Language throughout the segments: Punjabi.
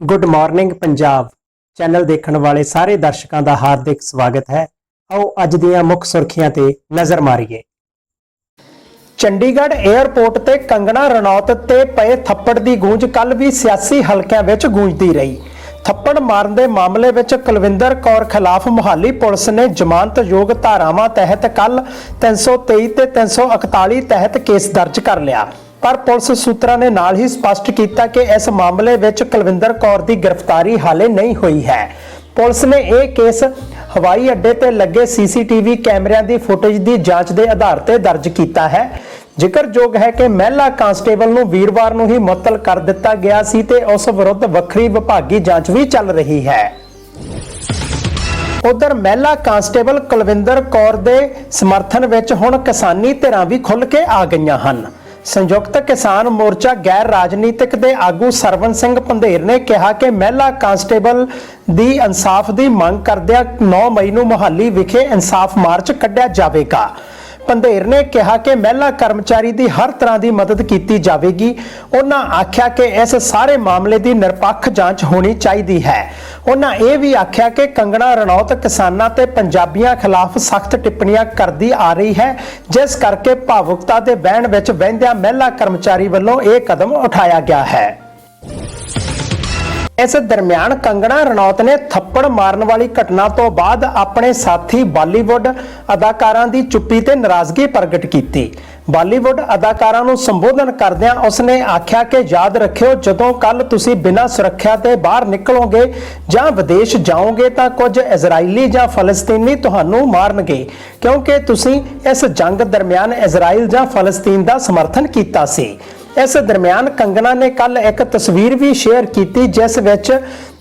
ਗੁੱਡ ਮਾਰਨਿੰਗ ਪੰਜਾਬ ਚੈਨਲ ਦੇਖਣ ਵਾਲੇ ਸਾਰੇ ਦਰਸ਼ਕਾਂ ਦਾ ਹਾਰਦਿਕ ਸਵਾਗਤ ਹੈ। ਆਓ ਅੱਜ ਦੀਆਂ ਮੁੱਖ ਸੁਰਖੀਆਂ ਤੇ ਨਜ਼ਰ ਮਾਰੀਏ। ਚੰਡੀਗੜ੍ਹ 에ਅਰਪੋਰਟ ਤੇ ਕੰਗਣਾ ਰਣੌਤ ਤੇ ਪਏ ਥੱਪੜ ਦੀ ਗੂੰਜ ਕੱਲ ਵੀ ਸਿਆਸੀ ਹਲਕਿਆਂ ਵਿੱਚ ਗੂੰਜਦੀ ਰਹੀ। ਥੱਪੜ ਮਾਰਨ ਦੇ ਮਾਮਲੇ ਵਿੱਚ ਕੁਲਵਿੰਦਰ ਕੌਰ ਖਿਲਾਫ ਮੁਹਾਲੀ ਪੁਲਿਸ ਨੇ ਜ਼ਮਾਨਤਯੋਗ ਧਾਰਾਵਾਂ ਤਹਿਤ ਕੱਲ 323 ਤੇ 341 ਤਹਿਤ ਕੇਸ ਦਰਜ ਕਰ ਲਿਆ। ਪਰ ਪੁਲਿਸ ਸੂਤਰਾਂ ਨੇ ਨਾਲ ਹੀ ਸਪਸ਼ਟ ਕੀਤਾ ਕਿ ਇਸ ਮਾਮਲੇ ਵਿੱਚ ਕੁਲਵਿੰਦਰ ਕੌਰ ਦੀ ਗ੍ਰਿਫਤਾਰੀ ਹਾਲੇ ਨਹੀਂ ਹੋਈ ਹੈ। ਪੁਲਿਸ ਨੇ ਇਹ ਕੇਸ ਹਵਾਈ ਅੱਡੇ ਤੇ ਲੱਗੇ ਸੀਸੀਟੀਵੀ ਕੈਮਰਿਆਂ ਦੀ ਫੁਟੇਜ ਦੀ ਜਾਂਚ ਦੇ ਆਧਾਰ ਤੇ ਦਰਜ ਕੀਤਾ ਹੈ। ਜ਼ਿਕਰਯੋਗ ਹੈ ਕਿ ਮਹਿਲਾ ਕਾਂਸਟੇਬਲ ਨੂੰ ਵੀਰਵਾਰ ਨੂੰ ਹੀ ਮੁਅੱਤਲ ਕਰ ਦਿੱਤਾ ਗਿਆ ਸੀ ਤੇ ਉਸ ਵਿਰੁੱਧ ਵੱਖਰੀ ਵਿਭਾਗੀ ਜਾਂਚ ਵੀ ਚੱਲ ਰਹੀ ਹੈ। ਉਧਰ ਮਹਿਲਾ ਕਾਂਸਟੇਬਲ ਕੁਲਵਿੰਦਰ ਕੌਰ ਦੇ ਸਮਰਥਨ ਵਿੱਚ ਹੁਣ ਕਿਸਾਨੀ ਧਿਰਾਂ ਵੀ ਖੁੱਲ ਕੇ ਆ ਗਈਆਂ ਹਨ। ਸੰਯੁਕਤ ਕਿਸਾਨ ਮੋਰਚਾ ਗੈਰ ਰਾਜਨੀਤਿਕ ਦੇ ਆਗੂ ਸਰਵਨ ਸਿੰਘ ਪੰਧੇਰ ਨੇ ਕਿਹਾ ਕਿ ਮਹਿਲਾ ਕਾਂਸਟੇਬਲ ਦੀ ਇਨਸਾਫ ਦੀ ਮੰਗ ਕਰਦਿਆਂ 9 ਮਈ ਨੂੰ ਮੁਹਾਲੀ ਵਿਖੇ ਇਨਸਾਫ ਮਾਰਚ ਕੱਢਿਆ ਜਾਵੇਗਾ। ਪੰਧੇਰ ਨੇ ਕਿਹਾ ਕਿ ਮਹਿਲਾ ਕਰਮਚਾਰੀ ਦੀ ਹਰ ਤਰ੍ਹਾਂ ਦੀ ਮਦਦ ਕੀਤੀ ਜਾਵੇਗੀ। ਉਹਨਾਂ ਆਖਿਆ ਕਿ ਇਸ ਸਾਰੇ ਮਾਮਲੇ ਦੀ ਨਿਰਪੱਖ ਜਾਂਚ ਹੋਣੀ ਚਾਹੀਦੀ ਹੈ। ਉਹਨਾਂ ਇਹ ਵੀ ਆਖਿਆ ਕਿ ਕੰਗਣਾ ਰਣੌਤ ਕਿਸਾਨਾਂ ਤੇ ਪੰਜਾਬੀਆਂ ਖਿਲਾਫ ਸਖਤ ਟਿੱਪਣੀਆਂ ਕਰਦੀ ਆ ਰਹੀ ਹੈ। ਜਿਸ ਕਰਕੇ ਭਾਵੁਕਤਾ ਦੇ ਬਹਿਣ ਵਿੱਚ ਵਹਿੰਦਿਆਂ ਮਹਿਲਾ ਕਰਮਚਾਰੀ ਵੱਲੋਂ ਇਹ ਕਦਮ ਉਠਾਇਆ ਗਿਆ ਹੈ। ਇਸ ਦਰਮਿਆਨ ਕੰਗਣਾ ਰਣੌਤ ਨੇ ਥੱਪੜ ਮਾਰਨ ਵਾਲੀ ਘਟਨਾ ਤੋਂ ਬਾਅਦ ਆਪਣੇ ਸਾਥੀ ਬਾਲੀਵੁੱਡ ਅਦਾਕਾਰਾਂ ਦੀ ਚੁੱਪੀ ਤੇ ਨਾਰਾਜ਼ਗੀ ਪ੍ਰਗਟ ਕੀਤੀ। ਬਾਲੀਵੁੱਡ ਅਦਾਕਾਰਾਂ ਨੂੰ ਸੰਬੋਧਨ ਕਰਦਿਆਂ ਉਸਨੇ ਆਖਿਆ ਕਿ ਯਾਦ ਰੱਖਿਓ, ਜਦੋਂ ਕੱਲ ਤੁਸੀਂ ਬਿਨਾਂ ਸੁਰੱਖਿਆ ਤੇ ਬਾਹਰ ਨਿਕਲੋਗੇ ਜਾਂ ਵਿਦੇਸ਼ ਜਾਓਗੇ ਤਾਂ ਕੁਝ ਇਜ਼ਰਾਈਲੀ ਜਾਂ ਫਲਸਤੀਨੀ ਤੁਹਾਨੂੰ ਮਾਰਨਗੇ, ਕਿਉਂਕਿ ਤੁਸੀਂ ਇਸ ਜੰਗ ਦਰਮਿਆਨ ਇਜ਼ਰਾਈਲ ਜਾਂ ਫਲਸਤੀਨ ਦਾ ਸਮਰਥਨ ਕੀਤਾ ਸੀ। ਇਸ ਦਰਮਿਆਨ ਕੰਗਨਾ ਨੇ ਕੱਲ ਇੱਕ ਤਸਵੀਰ ਵੀ ਸ਼ੇਅਰ ਕੀਤੀ, ਜਿਸ ਵਿੱਚ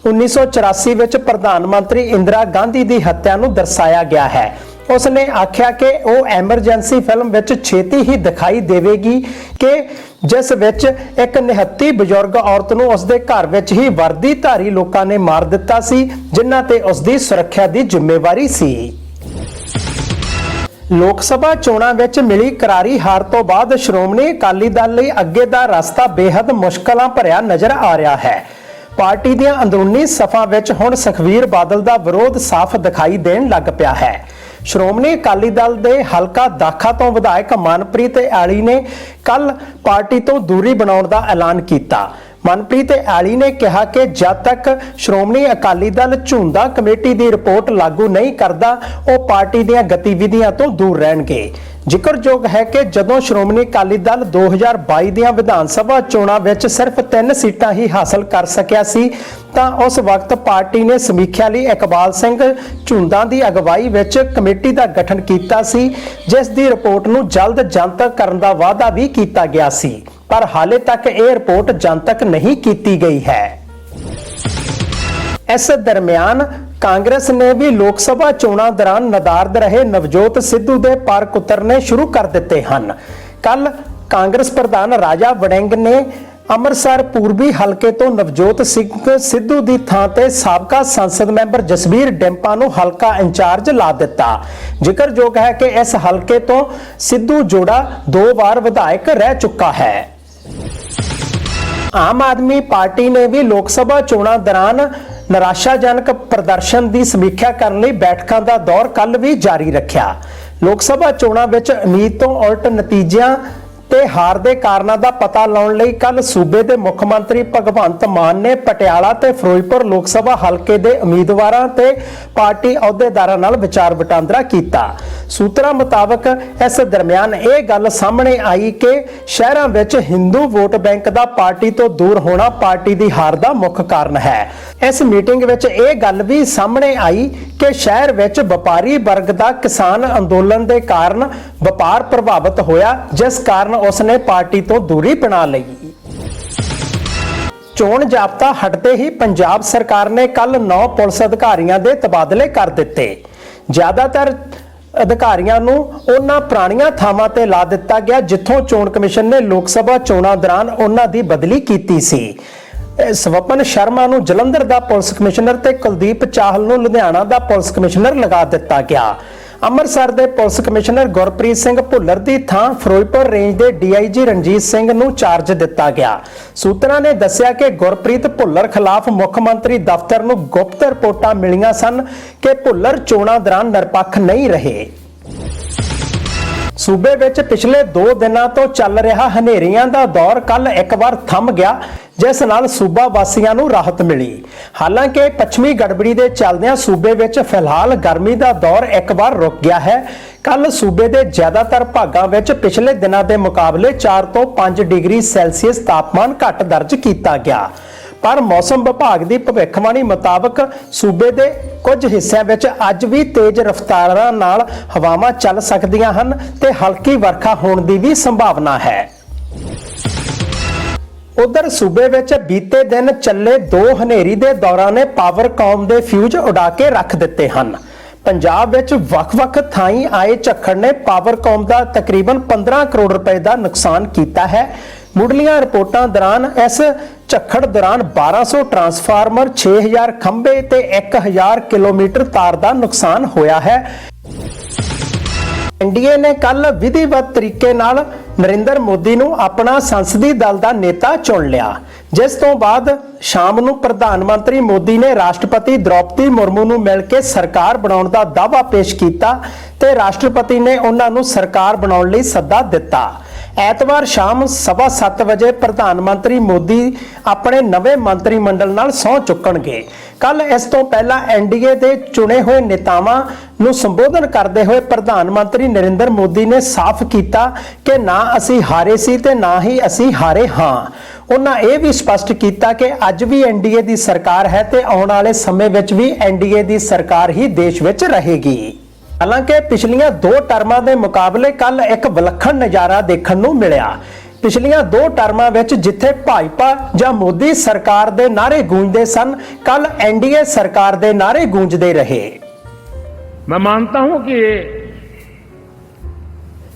1984 ਵਿੱਚ ਪ੍ਰਧਾਨ ਮੰਤਰੀ ਇੰਦਰਾ ਗਾਂਧੀ ਦੀ ਹੱਤਿਆ ਨੂੰ ਦਰਸਾਇਆ ਗਿਆ ਹੈ। ਉਸ ਨੇ ਆਖਿਆ ਕਿ ਉਹ ਐਮਰਜੈਂਸੀ ਫਿਲਮ ਵਿੱਚ ਛੇਤੀ ਹੀ ਦਿਖਾਈ ਦੇਵੇਗੀ ਕਿ ਜਿਸ ਵਿੱਚ ਇੱਕ ਨਿਹੱਤੀ ਬਜ਼ੁਰਗ ਔਰਤ ਨੂੰ ਉਸਦੇ ਘਰ ਵਿੱਚ ਹੀ ਵਰਦੀ ਧਾਰੀ ਲੋਕਾਂ ਨੇ ਮਾਰ ਦਿੱਤਾ ਸੀ, ਜਿਨ੍ਹਾਂ ਤੇ ਉਸਦੀ ਸੁਰੱਖਿਆ ਦੀ ਜ਼ਿੰਮੇਵਾਰੀ ਸੀ। ਲੋਕ ਸਭਾ ਚੋਣਾਂ ਵਿੱਚ ਮਿਲੀ ਕਰਾਰੀ ਹਾਰ ਤੋਂ ਬਾਅਦ ਸ਼੍ਰੋਮਣੀ ਅਕਾਲੀ ਦਲ ਲਈ ਅੱਗੇ ਦਾ ਰਸਤਾ ਬੇहद ਮੁਸ਼ਕਲਾਂ ਭਰਿਆ ਨਜ਼ਰ ਆ ਰਿਹਾ ਹੈ। ਪਾਰਟੀ ਦੀਆਂ ਅੰਦਰੂਨੀ ਸਫਾਂ ਵਿੱਚ ਹੁਣ ਸੁਖਵੀਰ ਬਾਦਲ ਦਾ ਵਿਰੋਧ ਸਾਫ਼ ਦਿਖਾਈ ਦੇਣ ਲੱਗ ਪਿਆ ਹੈ। ਸ਼੍ਰੋਮਣੀ ਅਕਾਲੀ ਦਲ ਦੇ ਹਲਕਾ ਦਾਖਾ ਤੋਂ ਵਿਧਾਇਕ ਮਨਪ੍ਰੀਤ ਆਲੀ ਨੇ ਕੱਲ ਪਾਰਟੀ ਤੋਂ ਦੂਰੀ ਬਣਾਉਣ ਦਾ ਐਲਾਨ ਕੀਤਾ। ਮਨਪ੍ਰੀਤ ਐਲੀ ਨੇ ਕਿਹਾ ਕਿ ਜਦ ਤੱਕ ਸ਼੍ਰੋਮਣੀ ਅਕਾਲੀ ਦਲ ਝੁੰਦਾ ਕਮੇਟੀ ਦੀ ਰਿਪੋਰਟ ਲਾਗੂ ਨਹੀਂ ਕਰਦਾ, ਉਹ ਪਾਰਟੀ ਦੀਆਂ ਗਤੀਵਿਧੀਆਂ ਤੋਂ ਦੂਰ ਰਹਿਣਗੇ। ਜ਼ਿਕਰਯੋਗ ਹੈ ਕਿ ਜਦੋਂ ਸ਼੍ਰੋਮਣੀ ਅਕਾਲੀ ਦਲ 2022 ਦੀਆਂ ਵਿਧਾਨ ਸਭਾ ਚੋਣਾਂ ਵਿੱਚ ਸਿਰਫ 3 ਸੀਟਾਂ ਹੀ ਹਾਸਲ ਕਰ ਸਕਿਆ ਸੀ, ਤਾਂ ਉਸ ਵਕਤ ਪਾਰਟੀ ਨੇ ਸਮੀਖਿਆ ਲਈ ਇਕਬਾਲ ਸਿੰਘ ਝੁੰਦਾ ਦੀ ਅਗਵਾਈ ਵਿੱਚ ਕਮੇਟੀ ਦਾ ਗਠਨ ਕੀਤਾ ਸੀ, ਜਿਸ ਦੀ ਰਿਪੋਰਟ ਨੂੰ ਜਲਦ ਜਨਤਕ ਕਰਨ ਦਾ ਵਾਅਦਾ ਵੀ ਕੀਤਾ ਗਿਆ ਸੀ। ਪਰ ਹਾਲੇ ਤੱਕ ਇਹ ਰਿਪੋਰਟ ਜਨਤਕ ਨਹੀਂ ਕੀਤੀ ਗਈ ਹੈ। ਇਸ ਦਰਮਿਆਨ ਕਾਂਗਰਸ ਨੇ ਵੀ ਲੋਕ ਸਭਾ ਚੋਣਾਂ ਦੌਰਾਨ ਨਦਾਰਦ ਰਹੇ ਨਵਜੋਤ ਸਿੱਧੂ ਦੇ ਪਾਰਕ ਉਤਰਨੇ ਸ਼ੁਰੂ ਕਰ ਦਿੱਤੇ ਹਨ। ਕੱਲ ਕਾਂਗਰਸ ਪ੍ਰਧਾਨ ਰਾਜਾ ਵੜਿੰਗ ਨੇ ਅੰਮ੍ਰਿਤਸਰ ਪੂਰਬੀ ਹਲਕੇ ਤੋਂ ਨਵਜੋਤ ਸਿੰਘ ਸਿੱਧੂ ਦੀ ਥਾਂ ਤੇ ਸਾਬਕਾ ਸੰਸਦ ਮੈਂਬਰ ਜਸਬੀਰ ਡਿੰਪਾ ਨੂੰ ਹਲਕਾ ਇੰਚਾਰਜ ਲਾ ਦਿੱਤਾ। ਜ਼ਿਕਰਯੋਗ ਹੈ ਕਿ ਇਸ ਹਲਕੇ ਤੋਂ ਸਿੱਧੂ ਜੋੜਾ ਦੋ ਵਾਰ ਵਿਧਾਇਕ ਰਹਿ ਚੁੱਕਾ ਹੈ। ਆਮ ਆਦਮੀ ਪਾਰਟੀ ਨੇ ਵੀ ਲੋਕ ਸਭਾ ਚੋਣਾਂ ਦੌਰਾਨ ਨਿਰਾਸ਼ਾਜਨਕ ਪ੍ਰਦਰਸ਼ਨ ਦੀ ਸਮੀਖਿਆ ਕਰਨ ਲਈ ਬੈਠਕਾਂ ਦਾ ਦੌਰ ਕੱਲ ਵੀ ਜਾਰੀ ਰੱਖਿਆ। ਲੋਕ ਸਭਾ ਚੋਣਾਂ ਵਿੱਚ ਉਮੀਦ ਤੋਂ ਉਲਟ ਨਤੀਜਿਆਂ ਤੇ ਹਾਰ ਦੇ ਕਾਰਨਾਂ ਦਾ ਪਤਾ ਲਾਉਣ ਲਈ ਕੱਲ ਸੂਬੇ ਦੇ ਮੁੱਖ ਮੰਤਰੀ ਭਗਵੰਤ ਮਾਨ ਨੇ ਪਟਿਆਲਾ ਤੇ ਫਿਰੋਜ਼ਪੁਰ ਲੋਕ ਸਭਾ ਹਲਕੇ ਦੇ ਉਮੀਦਵਾਰਾਂ ਤੇ ਪਾਰਟੀ ਅਹੁਦੇਦਾਰਾਂ ਨਾਲ ਵਿਚਾਰ ਵਟਾਂਦਰਾ ਕੀਤਾ। ਸੂਤਰਾਂ ਮੁਤਾਬਕ ਇਸ ਦਰਮਿਆਨ ਇਹ ਗੱਲ ਸਾਹਮਣੇ ਆਈ ਕਿ ਸ਼ਹਿਰਾਂ ਵਿੱਚ ਹਿੰਦੂ ਵੋਟ ਬੈਂਕ ਦਾ ਪਾਰਟੀ ਤੋਂ ਦੂਰ ਹੋਣਾ ਪਾਰਟੀ ਦੀ ਹਾਰ ਦਾ ਮੁੱਖ ਕਾਰਨ ਹੈ। ਇਸ ਮੀਟਿੰਗ ਵਿੱਚ ਇਹ ਗੱਲ ਵੀ ਸਾਹਮਣੇ ਆਈ ਕਿ ਸ਼ਹਿਰ ਵਿੱਚ ਵਪਾਰੀ ਵਰਗ ਦਾ ਕਿਸਾਨ ਅੰਦੋਲਨ ਦੇ ਕਾਰਨ ਵਪਾਰ ਪ੍ਰਭਾਵਿਤ ਹੋਇਆ, ਜਿਸ ਕਾਰਨ ਉਸਨੇ ਪਾਰਟੀ ਤੋਂ ਦੂਰੀ ਬਣਾ ਲਈ। ਚੋਣ ਜਾਬਤਾ ਹਟਦੇ ਹੀ ਪੰਜਾਬ ਸਰਕਾਰ ਨੇ ਕੱਲ 9 ਪੁਲਿਸ ਅਧਿਕਾਰੀਆਂ ਦੇ ਤਬਾਦਲੇ ਕਰ ਦਿੱਤੇ। ਜ਼ਿਆਦਾਤਰ ਅਧਿਕਾਰੀਆਂ ਨੂੰ ਉਹਨਾਂ ਪੁਰਾਣੀਆਂ ਥਾਵਾਂ ਤੇ ਲਾ ਦਿੱਤਾ ਗਿਆ, ਜਿੱਥੋਂ ਚੋਣ ਕਮਿਸ਼ਨ ਨੇ ਲੋਕ ਸਭਾ ਚੋਣਾਂ ਦੌਰਾਨ ਉਹਨਾਂ ਦੀ ਬਦਲੀ ਕੀਤੀ ਸੀ। ਇਹ ਸਵਪਨ ਸ਼ਰਮਾ ਨੂੰ ਜਲੰਧਰ ਦਾ ਪੁਲਿਸ ਕਮਿਸ਼ਨਰ ਤੇ ਕੁਲਦੀਪ ਚਾਹਲ ਨੂੰ ਲੁਧਿਆਣਾ ਦਾ ਪੁਲਿਸ ਕਮਿਸ਼ਨਰ ਲਗਾ ਦਿੱਤਾ ਗਿਆ। ਅੰਮ੍ਰਿਤਸਰ ਦੇ ਪੁਲਿਸ ਕਮਿਸ਼ਨਰ ਗੁਰਪ੍ਰੀਤ ਸਿੰਘ ਭੁੱਲਰ ਦੀ ਥਾਂ ਫਿਰੋਜ਼ਪੁਰ ਰੇਂਜ ਦੇ ਡੀਆਈਜੀ ਰਣਜੀਤ ਸਿੰਘ ਨੂੰ ਚਾਰਜ ਦਿੱਤਾ ਗਿਆ। ਸੂਤਰਾਂ ਨੇ ਦੱਸਿਆ ਕਿ ਗੁਰਪ੍ਰੀਤ ਭੁੱਲਰ ਖਿਲਾਫ ਮੁੱਖ ਮੰਤਰੀ ਦਫ਼ਤਰ ਨੂੰ ਗੁਪਤ ਰਿਪੋਰਟਾਂ ਮਿਲੀਆਂ ਸਨ ਕਿ ਭੁੱਲਰ ਚੋਣਾਂ ਦੌਰਾਨ ਨਿਰਪੱਖ ਨਹੀਂ ਰਹੇ। ਸੂਬੇ ਵਿੱਚ ਪਿਛਲੇ 2 ਦਿਨਾਂ ਤੋਂ ਚੱਲ ਰਿਹਾ ਹਨੇਰੀਆਂ ਦਾ ਦੌਰ ਕੱਲ ਇੱਕ ਵਾਰ ਥੰਮ ਗਿਆ। ਜਿਸ ਨਾਲ ਸੂਬਾ ਵਾਸੀਆਂ ਨੂੰ ਰਾਹਤ ਮਿਲੀ। ਹਾਲਾਂਕਿ ਪੱਛਮੀ ਗੜਬੜੀ ਦੇ ਚੱਲਦਿਆਂ ਸੂਬੇ ਵਿੱਚ ਫਿਲਹਾਲ ਗਰਮੀ ਦਾ ਦੌਰ ਇੱਕ ਵਾਰ ਰੁਕ ਗਿਆ ਹੈ। ਕੱਲ ਸੂਬੇ ਦੇ ਜ਼ਿਆਦਾਤਰ ਭਾਗਾਂ ਵਿੱਚ ਪਿਛਲੇ ਦਿਨਾਂ ਦੇ ਮੁਕਾਬਲੇ 4 ਤੋਂ 5 ਡਿਗਰੀ ਸੈਲਸੀਅਸ ਤਾਪਮਾਨ ਘੱਟ ਦਰਜ ਕੀਤਾ ਗਿਆ। ਪਰ ਮੌਸਮ ਵਿਭਾਗ ਦੀ ਭਵਿੱਖਬਾਣੀ ਮੁਤਾਬਕ ਸੂਬੇ ਦੇ ਕੁਝ ਹਿੱਸਿਆਂ ਵਿੱਚ ਅੱਜ ਵੀ ਤੇਜ਼ ਰਫ਼ਤਾਰਾਂ ਨਾਲ ਹਵਾਵਾਂ ਚੱਲ ਸਕਦੀਆਂ ਹਨ ਤੇ ਹਲਕੀ ਵਰਖਾ ਹੋਣ ਦੀ ਵੀ ਸੰਭਾਵਨਾ ਹੈ। ਉਧਰ ਸੂਬੇ ਵਿੱਚ ਬੀਤੇ ਦਿਨ ਚੱਲੇ ਦੋ ਹਨੇਰੀ ਦੇ ਦੌਰਾਨ ਨੇ ਪਾਵਰਕਾਮ ਦੇ ਫਿਊਜ਼ ਉਡਾ ਕੇ ਰੱਖ ਦਿੱਤੇ ਹਨ। ਪੰਜਾਬ ਵਿੱਚ ਵੱਖ-ਵੱਖ ਥਾਈਂ ਆਏ ਝੱਖੜ ਨੇ ਪਾਵਰਕਾਮ ਦਾ ਤਕਰੀਬਨ 15 ਕਰੋੜ ਰੁਪਏ ਦਾ ਨੁਕਸਾਨ ਕੀਤਾ ਹੈ। ਮੁੱਢਲੀਆਂ ਰਿਪੋਰਟਾਂ ਦੌਰਾਨ ਇਸ ਝੱਖੜ ਦੌਰਾਨ 1200 ਟਰਾਂਸਫਾਰਮਰ 6000 ਖੰਭੇ ਤੇ 1000 ਕਿਲੋਮੀਟਰ ਤਾਰ ਦਾ ਨੁਕਸਾਨ ਹੋਇਆ ਹੈ। ਐਨਡੀਏ ਨੇ ਕੱਲ ਵਿਧੀਵਤ ਤਰੀਕੇ ਨਾਲ ਨਰਿੰਦਰ ਮੋਦੀ ਨੂੰ ਆਪਣਾ ਸੰਸਦੀ ਦਲ ਦਾ ਨੇਤਾ ਚੁਣ ਲਿਆ। ਜਿਸ ਤੋਂ ਬਾਅਦ ਸ਼ਾਮ ਨੂੰ ਪ੍ਰਧਾਨ ਮੰਤਰੀ ਮੋਦੀ ਨੇ ਰਾਸ਼ਟਰਪਤੀ ਦ੍ਰੌਪਦੀ ਮੁਰਮੂ ਨੂੰ ਮਿਲ ਕੇ ਸਰਕਾਰ ਬਣਾਉਣ ਦਾ ਦਾਅਵਾ ਪੇਸ਼ ਕੀਤਾ ਤੇ ਰਾਸ਼ਟਰਪਤੀ ਨੇ ਉਹਨਾਂ ਨੂੰ ਸਰਕਾਰ ਬਣਾਉਣ ਲਈ ਸੱਦਾ ਦਿੱਤਾ। ਐਤਵਾਰ ਸ਼ਾਮ ਸਵਾ 7 ਵਜੇ ਪ੍ਰਧਾਨ ਮੰਤਰੀ ਮੋਦੀ ਆਪਣੇ ਨਵੇਂ ਮੰਤਰੀ ਮੰਡਲ ਨਾਲ ਸਹੁੰ ਚੁੱਕਣਗੇ। ਕੱਲ ਇਸ ਤੋਂ ਪਹਿਲਾਂ ਐਨਡੀਏ ਦੇ ਚੁਣੇ ਹੋਏ ਨੇਤਾਵਾਂ ਨੂੰ ਸੰਬੋਧਨ ਕਰਦੇ ਹੋਏ ਪ੍ਰਧਾਨ ਮੰਤਰੀ ਨਰਿੰਦਰ ਮੋਦੀ ਨੇ ਸਾਫ਼ ਕੀਤਾ ਕਿ ਨਾ ਅਸੀਂ ਹਾਰੇ ਸੀ ਤੇ ਨਾ ਹੀ ਅਸੀਂ ਹਾਰੇ ਹਾਂ। ਉਹਨਾਂ ਇਹ ਵੀ ਸਪਸ਼ਟ ਕੀਤਾ ਕਿ ਅੱਜ ਵੀ ਐਨਡੀਏ ਦੀ ਸਰਕਾਰ ਹੈ ਤੇ ਆਉਣ ਵਾਲੇ ਸਮੇਂ ਵਿੱਚ ਵੀ ਐਨਡੀਏ ਦੀ ਸਰਕਾਰ ਹੀ ਦੇਸ਼ ਵਿੱਚ ਰਹੇਗੀ। ਹਾਲਾਂਕਿ ਪਿਛਲੀਆਂ ਦੋ ਟਰਮਾਂ ਦੇ ਮੁਕਾਬਲੇ ਕੱਲ ਇੱਕ ਵਿਲੱਖਣ ਨਜ਼ਾਰਾ ਦੇਖਣ ਨੂੰ ਮਿਲਿਆ ਪਿਛਲੀਆਂ ਦੋ ਟਰਮਾਂ ਵਿੱਚ ਜਿੱਥੇ ਭਾਜਪਾ ਜਾਂ ਮੋਦੀ ਸਰਕਾਰ ਦੇ ਨਾਰੇ ਗੂੰਜਦੇ ਸਨ ਕੱਲ ਐਨਡੀਏ ਸਰਕਾਰ ਦੇ ਨਾਰੇ ਗੂੰਜਦੇ ਰਹੇ मैं मानता हूं कि ये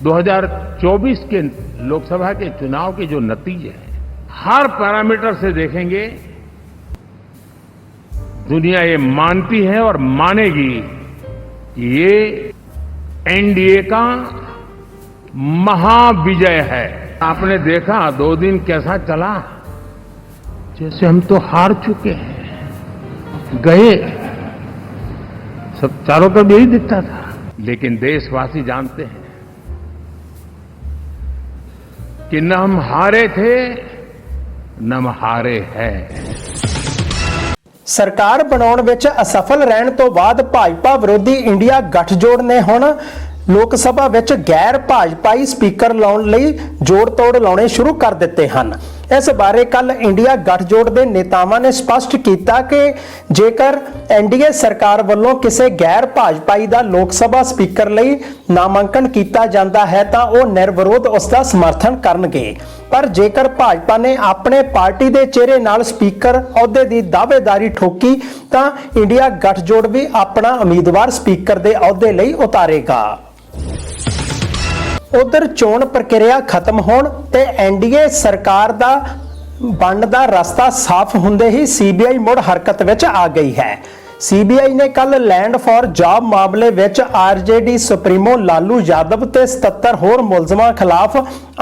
2024 के लोकसभा के चुनाव के जो नतीजे हैं हर पैरामीटर से देखेंगे दुनिया ये मानती है और मानेगी कि ये एनडीए का महाविजय है। आपने देखा, दो दिन कैसा चला? जैसे हम तो हार चुके हैं, गए। सब चारों तरफ़ यही दिखता था। लेकिन देशवासी जानते हैं कि न हम हारे थे, न हम हारे हैं। ਸਰਕਾਰ ਬਣਾਉਣ ਵਿੱਚ ਅਸਫਲ ਰਹਿਣ ਤੋਂ ਬਾਅਦ ਭਾਜਪਾ ਵਿਰੋਧੀ ਇੰਡੀਆ ਗੱਠਜੋੜ ਨੇ ਹੁਣ ਲੋਕ ਸਭਾ ਵਿੱਚ ਗੈਰ ਭਾਜਪਾਈ ਸਪੀਕਰ ਲਾਉਣ ਲਈ ਜੋੜ-ਤੋੜ ਲਾਉਣੇ ਸ਼ੁਰੂ ਕਰ ਦਿੱਤੇ ਹਨ। ਇਸ ਬਾਰੇ ਕੱਲ ਇੰਡੀਆ ਗੱਠਜੋੜ ਦੇ ਨੇਤਾਵਾਂ ਨੇ ਸਪਸ਼ਟ ਕੀਤਾ ਕਿ ਜੇਕਰ ਐਨਡੀਏ ਸਰਕਾਰ ਵੱਲੋਂ ਕਿਸੇ ਗੈਰ ਭਾਜਪਾਈ ਦਾ ਲੋਕ ਸਭਾ ਸਪੀਕਰ ਲਈ ਨਾਮਾਂਕਨ ਕੀਤਾ ਜਾਂਦਾ ਹੈ ਤਾਂ ਉਹ ਨਿਰਵਿਰੋਧ ਉਸ ਦਾ ਸਮਰਥਨ ਕਰਨਗੇ। ਪਰ ਜੇਕਰ ਭਾਜਪਾ ਨੇ ਆਪਣੇ ਪਾਰਟੀ ਦੇ ਚਿਹਰੇ ਨਾਲ ਸਪੀਕਰ ਅਹੁਦੇ ਦੀ ਦਾਅਵੇਦਾਰੀ ਠੋਕੀ, ਤਾਂ ਇੰਡੀਆ ਗੱਠਜੋੜ ਵੀ ਆਪਣਾ ਉਮੀਦਵਾਰ ਸਪੀਕਰ ਦੇ ਅਹੁਦੇ ਲਈ ਉਤਾਰੇਗਾ। ਉਧਰ ਚੋਣ ਪ੍ਰਕਿਰਿਆ ਖਤਮ ਹੋਣ ਤੇ ਐਨਡੀਏ ਸਰਕਾਰ ਦਾ ਬਣਦਾ ਰਸਤਾ ਸਾਫ਼ ਹੁੰਦੇ ਹੀ ਸੀਬੀਆਈ ਮੁੜ ਹਰਕਤ ਵਿੱਚ ਆ ਗਈ ਹੈ। ਸੀਬੀਆਈ ਨੇ ਕੱਲ ਲੈਂਡ ਫਾਰ ਜੌਬ ਮਾਮਲੇ ਵਿੱਚ ਆਰਜੇਡੀ ਸੁਪਰੀਮੋ ਲਾਲੂ ਯਾਦਵ ਤੇ 77 ਹੋਰ ਮੁਲਜ਼ਮਾਂ ਖਿਲਾਫ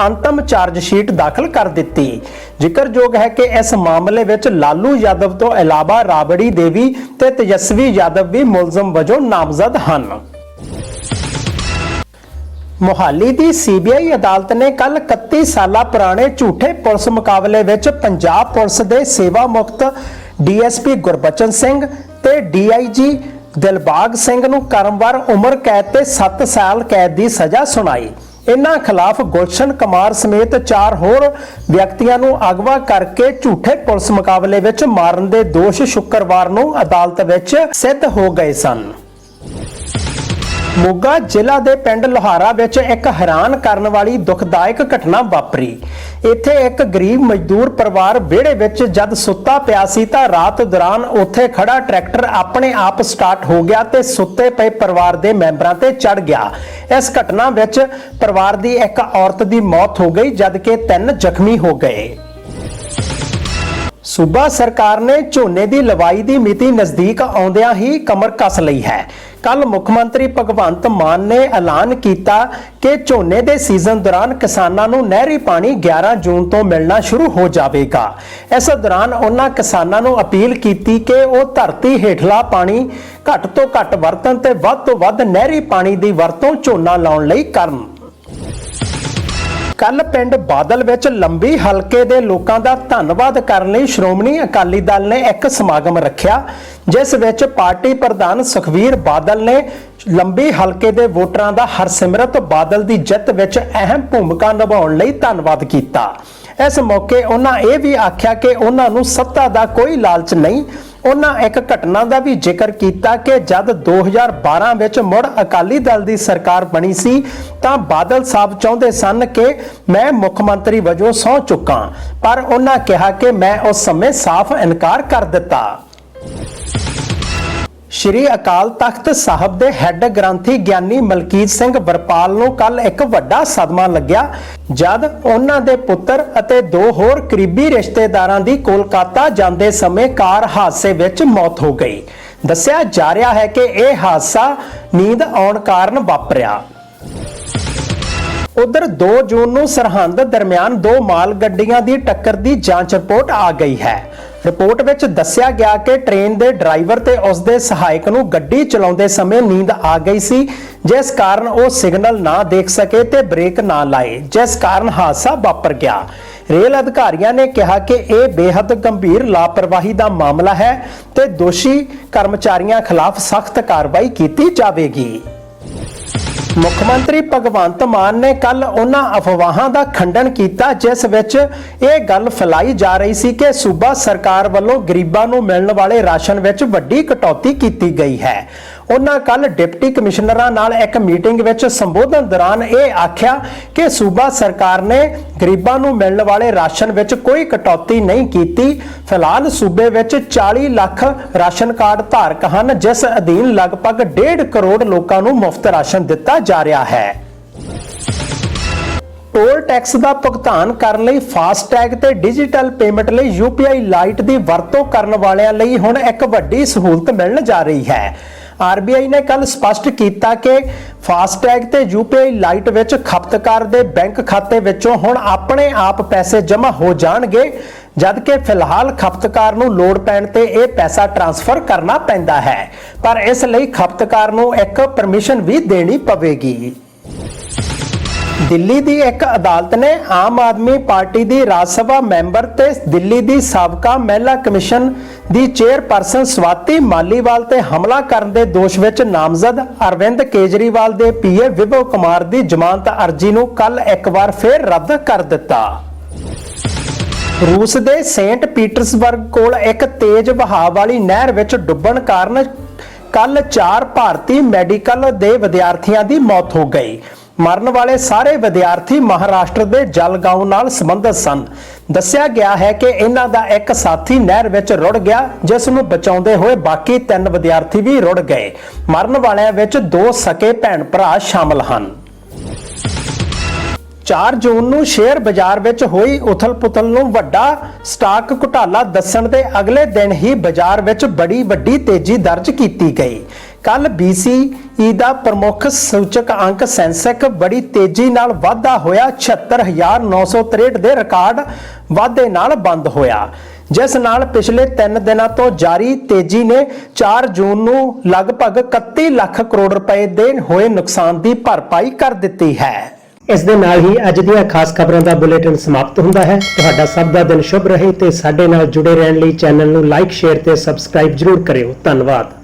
ਅੰਤਮ ਚਾਰਜ ਸ਼ੀਟ ਦਾਖਲ ਕਰ ਦਿੱਤੀ। ਜ਼ਿਕਰਯੋਗ ਹੈ ਕਿ ਇਸ ਮਾਮਲੇ ਵਿੱਚ ਲਾਲੂ ਯਾਦਵ ਤੋਂ ਇਲਾਵਾ ਰਾਬੜੀ ਦੇਵੀ ਤੇ ਤੇਜਸਵੀ ਯਾਦਵ ਵੀ ਮੁਲਜ਼ਮ ਵਜੋਂ ਨਾਮਜ਼ਦ ਹਨ। ਮੋਹਾਲੀ ਦੀ ਸੀਬੀਆਈ ਅਦਾਲਤ ਨੇ ਕੱਲ 31 ਸਾਲਾ ਪੁਰਾਣੇ ਝੂਠੇ ਪੁਲਿਸ ਮੁਕਾਬਲੇ ਵਿੱਚ ਪੰਜਾਬ ਪੁਲਿਸ ਦੇ ਸੇਵਾ ਮੁਕਤ ਡੀਐਸਪੀ ਗੁਰਬਚਨ ਸਿੰਘ ਤੇ ਡੀਆਈਜੀ ਦਿਲਬਾਗ ਸਿੰਘ ਨੂੰ ਕਰਮਵਾਰ ਉਮਰ ਕੈਦ ਤੇ 7 ਸਾਲ ਕੈਦ ਦੀ ਸਜ਼ਾ ਸੁਣਾਈ। ਇਨ੍ਹਾਂ ਖਿਲਾਫ ਗੁਲਸ਼ਨ ਕੁਮਾਰ ਸਮੇਤ ਚਾਰ ਹੋਰ ਵਿਅਕਤੀਆਂ ਨੂੰ ਅਗਵਾ ਕਰਕੇ ਝੂਠੇ ਪੁਲਿਸ ਮੁਕਾਬਲੇ ਵਿੱਚ ਮਾਰਨ ਦੇ ਦੋਸ਼ ਸ਼ੁੱਕਰਵਾਰ ਨੂੰ ਅਦਾਲਤ ਵਿੱਚ ਸਿੱਧ ਹੋ ਗਏ ਸਨ। ਮੋਗਾ ਜ਼ਿਲ੍ਹਾ ਦੇ ਪਿੰਡ ਲੋਹਾਰਾ ਵਿੱਚ ਇੱਕ ਹੈਰਾਨ ਕਰਨ ਵਾਲੀ ਦੁਖਦਾਇਕ ਘਟਨਾ ਵਾਪਰੀ। ਇੱਥੇ ਇੱਕ ਗਰੀਬ ਮਜ਼ਦੂਰ ਪਰਿਵਾਰ ਵਿਹੜੇ ਵਿੱਚ ਜਦ ਸੁੱਤਾ ਪਿਆ ਸੀ ਤਾਂ ਰਾਤ ਦੌਰਾਨ ਉੱਥੇ ਖੜਾ ਟਰੈਕਟਰ ਆਪਣੇ ਆਪ ਸਟਾਰਟ ਹੋ ਗਿਆ ਤੇ ਸੁੱਤੇ ਪਏ ਪਰਿਵਾਰ ਦੇ ਮੈਂਬਰਾਂ ਤੇ ਚੜ ਗਿਆ। ਇਸ ਘਟਨਾ ਵਿੱਚ ਪਰਿਵਾਰ ਦੀ ਇੱਕ ਔਰਤ ਦੀ ਮੌਤ ਹੋ ਗਈ, ਜਦਕਿ ਤਿੰਨ ਜ਼ਖਮੀ ਹੋ ਗਏ। ਸੂਬਾ ਸਰਕਾਰ ਨੇ ਝੋਨੇ ਦੀ ਲਵਾਈ ਦੀ ਮਿਤੀ ਨਜ਼ਦੀਕ ਆਉਂਦਿਆਂ ਹੀ ਕਮਰ ਕੱਸ ਲਈ ਹੈ। ਕੱਲ ਮੁੱਖ ਮੰਤਰੀ ਭਗਵੰਤ ਮਾਨ ਨੇ ਐਲਾਨ ਕੀਤਾ ਕਿ ਝੋਨੇ ਦੇ ਸੀਜ਼ਨ ਦੌਰਾਨ ਕਿਸਾਨਾਂ ਨੂੰ ਨਹਿਰੀ ਪਾਣੀ 11 ਜੂਨ ਤੋਂ ਮਿਲਣਾ ਸ਼ੁਰੂ ਹੋ ਜਾਵੇਗਾ। ਇਸ ਦੌਰਾਨ ਉਹਨਾਂ ਕਿਸਾਨਾਂ ਨੂੰ ਅਪੀਲ ਕੀਤੀ ਕਿ ਉਹ ਧਰਤੀ ਹੇਠਲਾ ਪਾਣੀ ਘੱਟ ਤੋਂ ਘੱਟ ਵਰਤਣ ਤੇ ਵੱਧ ਤੋਂ ਵੱਧ ਨਹਿਰੀ ਪਾਣੀ ਦੀ ਵਰਤੋਂ ਝੋਨਾ ਲਾਉਣ ਲਈ ਕਰਨ। ਕੱਲ ਪਿੰਡ ਬਾਦਲ ਵਿੱਚ ਲੰਬੀ ਹਲਕੇ ਦੇ ਲੋਕਾਂ ਦਾ ਧੰਨਵਾਦ ਕਰਨ ਲਈ ਸ਼੍ਰੋਮਣੀ ਅਕਾਲੀ ਦਲ ਨੇ ਇੱਕ ਸਮਾਗਮ ਰੱਖਿਆ, ਜਿਸ ਵਿੱਚ ਪਾਰਟੀ ਪ੍ਰਧਾਨ ਸੁਖਵੀਰ ਬਾਦਲ ਨੇ ਲੰਬੀ ਹਲਕੇ ਦੇ ਵੋਟਰਾਂ ਦਾ ਹਰਸਿਮਰਤ ਬਾਦਲ ਦੀ ਜਿੱਤ ਵਿੱਚ ਅਹਿਮ ਭੂਮਿਕਾ ਨਿਭਾਉਣ ਲਈ ਧੰਨਵਾਦ ਕੀਤਾ। ਇਸ ਮੌਕੇ ਉਹਨਾਂ ਇਹ ਵੀ ਆਖਿਆ ਕਿ ਉਹਨਾਂ ਨੂੰ ਸੱਤਾ ਦਾ ਕੋਈ ਲਾਲਚ ਨਹੀਂ। ਉਹਨਾਂ ਇੱਕ ਘਟਨਾ ਦਾ ਵੀ ਜ਼ਿਕਰ ਕੀਤਾ ਕਿ ਜਦ 2012 ਵਿੱਚ ਮੁੜ ਅਕਾਲੀ ਦਲ ਦੀ ਸਰਕਾਰ ਬਣੀ ਸੀ, ਤਾਂ ਬਾਦਲ ਸਾਹਿਬ ਚਾਹੁੰਦੇ ਸਨ ਕਿ ਮੈਂ ਮੁੱਖ ਮੰਤਰੀ ਵਜੋਂ ਸਹੁੰ ਚੁੱਕਾਂ। ਪਰ ਉਹਨਾਂ ਕਿਹਾ ਕਿ ਮੈਂ ਉਸ ਸਮੇਂ ਸਾਫ਼ ਇਨਕਾਰ ਕਰ ਦਿੱਤਾ। ਸ਼੍ਰੀ ਅਕਾਲ ਤਖਤ ਸਾਹਿਬ ਦੇ ਹੈੱਡ ਗ੍ਰੰਥੀ ਗਿਆਨੀ ਮਲਕੀਤ ਸਿੰਘ ਵਰਪਾਲ ਨੂੰ ਕੱਲ ਇੱਕ ਵੱਡਾ ਸਦਮਾ ਲੱਗਿਆ, ਜਦ ਉਹਨਾਂ ਦੇ ਪੁੱਤਰ ਅਤੇ ਦੋ ਹੋਰ ਕਰੀਬੀ ਰਿਸ਼ਤੇਦਾਰਾਂ ਦੀ ਕੋਲਕਾਤਾ ਜਾਂਦੇ ਸਮੇਂ ਕਾਰ ਹਾਦਸੇ ਵਿੱਚ ਮੌਤ ਹੋ ਗਈ। ਦੱਸਿਆ ਜਾ ਰਿਹਾ ਹੈ ਕਿ ਇਹ ਹਾਦਸਾ ਨੀਂਦ ਆਉਣ ਕਾਰਨ ਵਾਪਰਿਆ। ਉਧਰ 2 ਜੂਨ ਨੂੰ ਸਰਹੰਦ ਦਰਮਿਆਨ ਦੋ ਮਾਲ ਗੱਡੀਆਂ ਦੀ ਟੱਕਰ ਦੀ ਜਾਂਚ ਰਿਪੋਰਟ ਆ ਗਈ ਹੈ। ਰਿਪੋਰਟ ਵਿੱਚ ਦੱਸਿਆ ਗਿਆ ਕਿ ਟ੍ਰੇਨ ਦੇ ਡਰਾਈਵਰ ਤੇ ਉਸ ਦੇ ਸਹਾਇਕ ਨੂੰ ਗੱਡੀ ਚਲਾਉਂਦੇ ਸਮੇਂ ਨੀਂਦ ਆ ਗਈ ਸੀ, ਜਿਸ ਕਾਰਨ ਉਹ ਸਿਗਨਲ ਨਾ ਦੇਖ ਸਕੇ ਤੇ ਬ੍ਰੇਕ ਨਾ ਲਾਏ, ਜਿਸ ਕਾਰਨ ਹਾਦਸਾ ਵਾਪਰ ਗਿਆ। ਰੇਲ ਅਧਿਕਾਰੀਆਂ ਨੇ ਕਿਹਾ ਕਿ ਇਹ ਬੇहद ਗੰਭੀਰ, ਲਾਪਰਵਾਹੀ ਦਾ ਮਾਮਲਾ ਹੈ ਤੇ ਦੋਸ਼ੀ ਕਰਮਚਾਰੀਆਂ ਖਿਲਾਫ ਸਖਤ ਕਾਰਵਾਈ ਕੀਤੀ ਜਾਵੇਗੀ। ਮੁੱਖ ਮੰਤਰੀ ਭਗਵੰਤ ਮਾਨ ਨੇ ਕੱਲ ਉਹਨਾਂ ਅਫਵਾਹਾਂ ਦਾ ਖੰਡਨ ਕੀਤਾ, ਜਿਸ ਵਿੱਚ ਇਹ ਗੱਲ ਫੈਲਾਈ ਜਾ ਰਹੀ ਸੀ ਕਿ ਸੂਬਾ ਸਰਕਾਰ ਵੱਲੋਂ ਗਰੀਬਾਂ ਨੂੰ ਮਿਲਣ ਵਾਲੇ ਰਾਸ਼ਨ ਵਿੱਚ ਵੱਡੀ ਕਟੌਤੀ ਕੀਤੀ ਗਈ ਹੈ। ਉਹਨਾਂ ਕੱਲ ਡਿਪਟੀ ਕਮਿਸ਼ਨਰਾਂ ਨਾਲ ਇੱਕ ਮੀਟਿੰਗ ਵਿੱਚ ਸੰਬੋਧਨ ਦੌਰਾਨ ਇਹ ਆਖਿਆ ਕਿ ਸੂਬਾ ਸਰਕਾਰ ਨੇ ਗਰੀਬਾਂ ਨੂੰ ਮਿਲਣ ਵਾਲੇ ਰਾਸ਼ਨ ਵਿੱਚ ਕੋਈ ਕਟੌਤੀ ਨਹੀਂ ਕੀਤੀ। ਫਿਲਹਾਲ ਸੂਬੇ ਵਿੱਚ 40 ਲੱਖ ਰਾਸ਼ਨ ਕਾਰਡ ਧਾਰਕ ਹਨ, ਜਿਸ ਅਧੀਨ ਲਗਭਗ 1.5 ਕਰੋੜ ਲੋਕਾਂ ਨੂੰ ਮੁਫਤ ਰਾਸ਼ਨ ਦਿੱਤਾ ਜਾ ਰਿਹਾ ਹੈ। ਟੋਲ ਟੈਕਸ ਦਾ ਭੁਗਤਾਨ ਕਰਨ ਲਈ ਫਾਸਟੈਗ ਤੇ ਡਿਜੀਟਲ ਪੇਮੈਂਟ ਲਈ UPI ਲਾਈਟ ਦੀ ਵਰਤੋਂ ਕਰਨ ਵਾਲਿਆਂ ਲਈ ਹੁਣ ਇੱਕ ਵੱਡੀ ਸਹੂਲਤ ਮਿਲਣ ਜਾ ਰਹੀ ਹੈ। RBI ਨੇ ਕੱਲ ਸਪਸ਼ਟ ਕੀਤਾ ਕਿ ਫਾਸਟੈਗ ਤੇ UPI ਲਾਈਟ ਵਿੱਚ ਖਪਤਕਾਰ ਦੇ ਬੈਂਕ ਖਾਤੇ ਵਿੱਚੋਂ ਹੁਣ ਆਪਣੇ ਆਪ ਪੈਸੇ ਜਮ੍ਹਾਂ ਹੋ ਜਾਣਗੇ, ਜਦਕਿ ਫਿਲਹਾਲ ਖਪਤਕਾਰ ਨੂੰ ਲੋੜ ਪੈਣ ਤੇ ਇਹ ਪੈਸਾ ਟ੍ਰਾਂਸਫਰ ਕਰਨਾ ਪੈਂਦਾ ਹੈ। ਪਰ ਇਸ ਲਈ ਖਪਤਕਾਰ ਨੂੰ ਇੱਕ ਪਰਮਿਸ਼ਨ ਵੀ ਦੇਣੀ ਪਵੇਗੀ। ਦਿੱਲੀ ਦੀ ਇੱਕ ਅਦਾਲਤ ਨੇ ਆਮ ਆਦਮੀ ਪਾਰਟੀ ਦੀ ਰਾਜ ਸਭਾ ਮੈਂਬਰ ਤੇ ਦਿੱਲੀ ਦੀ ਸਾਬਕਾ ਮਹਿਲਾ ਕਮਿਸ਼ਨ ਦੀ ਚੇਅਰਪਰਸਨ ਸਵਾਤੀ ਮਾਲੀਵਾਲ ਤੇ ਹਮਲਾ ਕਰਨ ਦੇ ਦੋਸ਼ ਵਿੱਚ ਨਾਮਜ਼ਦ ਅਰਵਿੰਦ ਕੇਜਰੀਵਾਲ ਦੇ ਪੀਏ ਵਿਭਵ ਕੁਮਾਰ ਦੀ ਜ਼ਮਾਨਤ ਅਰਜ਼ੀ ਨੂੰ ਕੱਲ ਇੱਕ ਵਾਰ ਫਿਰ ਰੱਦ ਕਰ ਦਿੱਤਾ। ਰੂਸ ਦੇ ਸੇਂਟ ਪੀਟਰਸਬਰਗ ਕੋਲ ਇੱਕ ਤੇਜ਼ ਵਹਾਅ ਵਾਲੀ ਨਹਿਰ ਵਿੱਚ ਡੁੱਬਣ ਕਾਰਨ ਕੱਲ 4 ਭਾਰਤੀ ਮੈਡੀਕਲ ਦੇ ਵਿਦਿਆਰਥੀਆਂ ਦੀ ਮੌਤ ਹੋ ਗਈ। ਮਰਨ ਵਾਲੇ ਸਾਰੇ ਵਿਦਿਆਰਥੀ ਮਹਾਰਾਸ਼ਟਰ ਦੇ ਜਲਗਾਉਂ ਨਾਲ ਸੰਬੰਧਿਤ ਸਨ। ਦੱਸਿਆ ਗਿਆ ਹੈ ਕਿ ਇਹਨਾਂ ਦਾ ਇੱਕ ਸਾਥੀ ਨਹਿਰ ਵਿੱਚ ਰੁੜ ਗਿਆ, ਜਿਸ ਨੂੰ ਬਚਾਉਂਦੇ ਹੋਏ ਬਾਕੀ ਤਿੰਨ ਵਿਦਿਆਰਥੀ ਵੀ ਰੁੜ ਗਏ। ਮਰਨ ਵਾਲਿਆਂ ਵਿੱਚ ਦੋ ਸਕੇ ਭੈਣ ਭਰਾ ਸ਼ਾਮਲ ਹਨ। 4 ਜੂਨ ਨੂੰ ਸ਼ੇਅਰ ਬਾਜ਼ਾਰ ਵਿੱਚ ਹੋਈ ਉਥਲ-ਪੁਥਲ ਨੂੰ ਵੱਡਾ ਸਟਾਕ ਘੁਟਾਲਾ ਦੱਸਣ ਦੇ ਅਗਲੇ ਦਿਨ ਹੀ ਬਾਜ਼ਾਰ ਵਿੱਚ ਬੜੀ ਵੱਡੀ ਤੇਜ਼ੀ ਦਰਜ ਕੀਤੀ ਗਈ। ਕੱਲ BCE ਦਾ ਪ੍ਰਮੁੱਖ ਸੂਚਕ ਅੰਕ ਸੈਂਸੈਕ ਬੜੀ ਤੇਜ਼ੀ ਨਾਲ ਵਾਧਾ ਹੋਇਆ। 76963 ਦੇ ਰਿਕਾਰਡ ਵਾਧੇ ਨਾਲ ਬੰਦ ਹੋਇਆ। ਜਿਸ ਨਾਲ ਪਿਛਲੇ 3 ਦਿਨਾਂ ਤੋਂ ਜਾਰੀ ਤੇਜ਼ੀ ਨੇ 4 ਜੂਨ ਨੂੰ ਲਗਭਗ 31 ਲੱਖ ਕਰੋੜ ਰੁਪਏ ਦੇ ਹੋਏ ਨੁਕਸਾਨ ਦੀ ਭਰਪਾਈ ਕਰ ਦਿੱਤੀ ਹੈ। ਇਸ ਦੇ ਨਾਲ ਹੀ ਅੱਜ ਦੀਆਂ ਖਾਸ ਖਬਰਾਂ ਦਾ ਬੁਲੇਟਿਨ ਸਮਾਪਤ ਹੁੰਦਾ ਹੈ। ਤੁਹਾਡਾ ਸਭ ਦਾ ਦਿਨ ਸ਼ੁਭ ਰਹੇ ਤੇ ਸਾਡੇ ਨਾਲ ਜੁੜੇ ਰਹਿਣ ਲਈ ਚੈਨਲ ਨੂੰ ਲਾਈਕ, ਸ਼ੇਅਰ ਤੇ ਸਬਸਕ੍ਰਾਈਬ ਜਰੂਰ ਕਰਿਓ। ਧੰਨਵਾਦ।